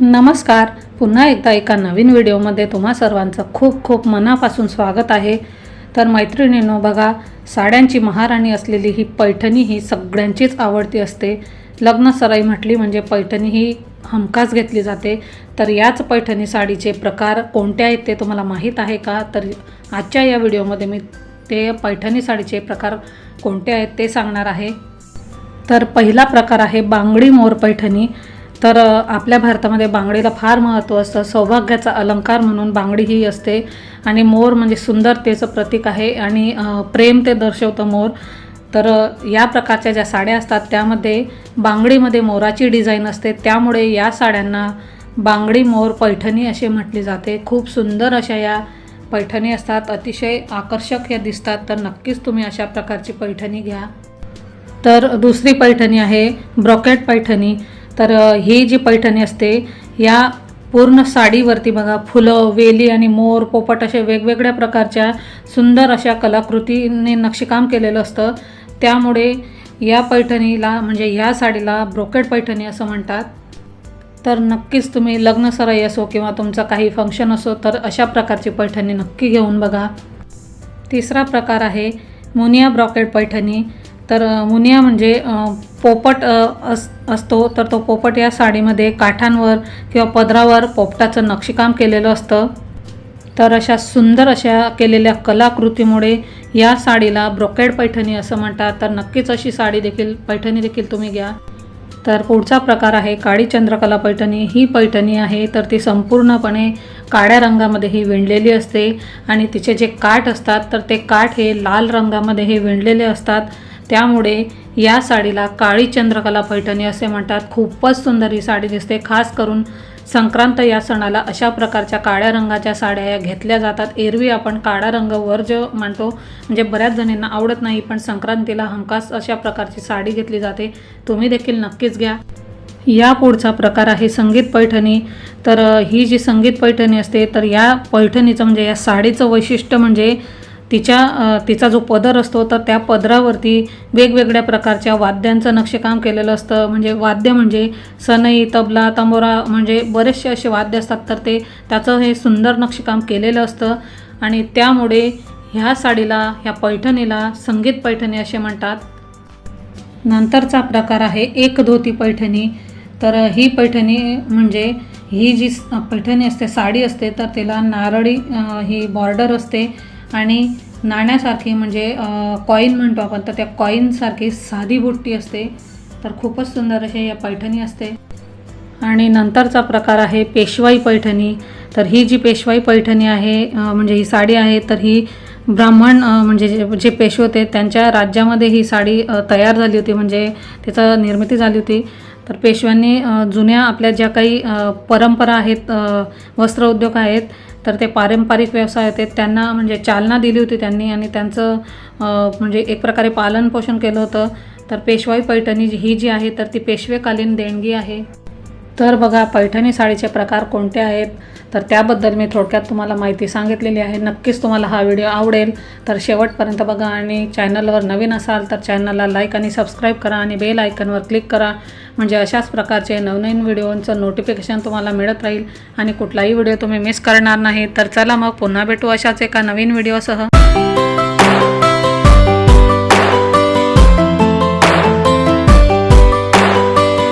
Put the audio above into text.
नमस्कार. पुन्हा एकदा एका नवीन व्हिडिओमध्ये तुम्हा सर्वांचं खूप खूप मनापासून स्वागत आहे. तर मैत्रिणींनो बघा साड्यांची महाराणी असलेली ही पैठणी ही सगळ्यांचीच आवडती असते. लग्न सराई म्हटली म्हणजे पैठणी ही हमखास घेतली जाते. तर याच पैठणी साडीचे प्रकार कोणते आहेत ते तुम्हाला माहीत आहे का? तर आजच्या या व्हिडिओमध्ये मी ते पैठणी साडीचे प्रकार कोणते आहेत ते सांगणार आहे. तर पहिला प्रकार आहे बांगडी मोर पैठणी. तर आपल्या भारतामध्ये बांगडीला फार महत्त्व असतं. सौभाग्याचा अलंकार म्हणून बांगडी ही असते. आणि मोर म्हणजे सुंदरतेचं प्रतीक आहे. आणि प्रेम ते दर्शवतं मोर. तर या प्रकारच्या ज्या साड्या असतात त्यामध्ये बांगडीमध्ये मोराची डिझाईन असते. त्यामुळे या साड्यांना बांगडी मोर पैठणी असे म्हटले जाते. खूप सुंदर अशा या पैठणी असतात. अतिशय आकर्षक या दिसतात. तर नक्कीच तुम्ही अशा प्रकारची पैठणी घ्या. तर दुसरी पैठणी आहे ब्रॉकेट पैठणी. तर ही जी पैठणी असते या पूर्ण साडीवरती बघा फुलं वेली आणि मोर पोपट अशा वेगवेगळ्या प्रकारच्या सुंदर अशा कलाकृतीने नक्षीकाम केलेलं असतं. त्यामुळे या पैठणीला म्हणजे या साडीला ब्रोकेड पैठणी असं म्हणतात. तर नक्कीच तुम्ही लग्नसराई असो किंवा तुमचं काही फंक्शन असो तर अशा प्रकारची पैठणी नक्की घेऊन बघा. तिसरा प्रकार आहे मुनिया ब्रॉकेट पैठणी. तर मुनिया म्हणजे पोपट अस असतो. तर तो पोपट या साडीमध्ये काठांवर किंवा पदरावर पोपटाचं नक्षीकाम केलेलं असतं. तर अशा सुंदर अशा केलेल्या कलाकृतीमुळे या साडीला ब्रोकेड पैठणी असं म्हणतात. तर नक्कीच अशी साडी देखील पैठणी देखील तुम्ही घ्या. तर पुढचा प्रकार आहे काळी चंद्रकला पैठणी. ही पैठणी आहे तर ती संपूर्णपणे काळ्या रंगामध्ये ही विणलेली असते. आणि तिचे जे काठ असतात तर ते काठ हे लाल रंगामध्ये हे विणलेले असतात. त्यामुळे या साडीला काळी चंद्रकला पैठणी असे म्हणतात. खूपच सुंदर ही साडी दिसते. खास करून संक्रांत या सणाला अशा प्रकारच्या काळ्या रंगाच्या साड्या या घेतल्या जातात. एरवी आपण काळा रंग वर्ज मानतो म्हणजे बऱ्याच जणींना आवडत नाही पण संक्रांतीला हमखास अशा प्रकारची साडी घेतली जाते. तुम्ही देखील नक्कीच घ्या. या पुढचा प्रकार आहे संगीत पैठणी. तर ही जी संगीत पैठणी असते तर या पैठणीचं म्हणजे या साडीचं वैशिष्ट्य म्हणजे तिच्या तिचा जो पदर असतो तर त्या पदरावरती वेगवेगळ्या प्रकारच्या वाद्यांचं नक्षीकाम केलेलं असतं. म्हणजे वाद्य म्हणजे सनई तबला तंबोरा म्हणजे बरेचसे असे वाद्य असतात. तर ते त्याचं हे सुंदर नक्षीकाम केलेलं असतं. आणि त्यामुळे ह्या साडीला ह्या पैठणीला संगीत पैठणी असे म्हणतात. नंतरचा प्रकार आहे एक धोती पैठणी. तर ही पैठणी म्हणजे ही जी पैठणी असते साडी असते तर तिला नारळी ही बॉर्डर असते. आणि नाण्यासारखी म्हणजे कॉईन म्हणतो आपण तर त्या कॉईनसारखी साधी बुट्टी असते. तर खूपच सुंदर अशी या पैठणी असते. आणि नंतरचा प्रकार आहे पेशवाई पैठणी. तर ही जी पेशवाई पैठणी आहे म्हणजे ही साडी आहे तर ही ब्राह्मण म्हणजे जे जे पेशवे होते त्यांच्या राज्यामध्ये ही साडी तयार झाली होती म्हणजे तिचं निर्मिती झाली होती. तर पेशव्यांनी जुन्या आपल्या ज्या काही परंपरा आहेत वस्त्र उद्योग आहेत तर ते पारंपरिक व्यवसाय होते. त्यांना म्हणजे चालना दिली होती त्यांनी आणि त्यांचं म्हणजे एक प्रकारे पालनपोषण केलं होतं. तर पेशवाई पैठणी जी- ही जी आहे तर ती पेशवेकालीन देणगी आहे. तर बघा पैठणी साडीचे प्रकार कोणते आहेत? तर त्याबद्दल मी थोडक्यात तुम्हाला माहिती सांगितलेली आहे. नक्कीच तुम्हाला हा व्हिडिओ आवडेल. तर शेवटपर्यंत बघा आणि चॅनलवर नवीन असाल तर चॅनलला लाईक आणि सबस्क्राईब करा आणि बेल आयकनवर क्लिक करा. म्हणजे अशाच प्रकारचे नवनवीन व्हिडिओंचं नोटिफिकेशन तुम्हाला मिळत राहील आणि कुठलाही व्हिडिओ तुम्ही मिस करणार नाही. तर चला मग पुन्हा भेटू अशाच एका नवीन व्हिडिओसह.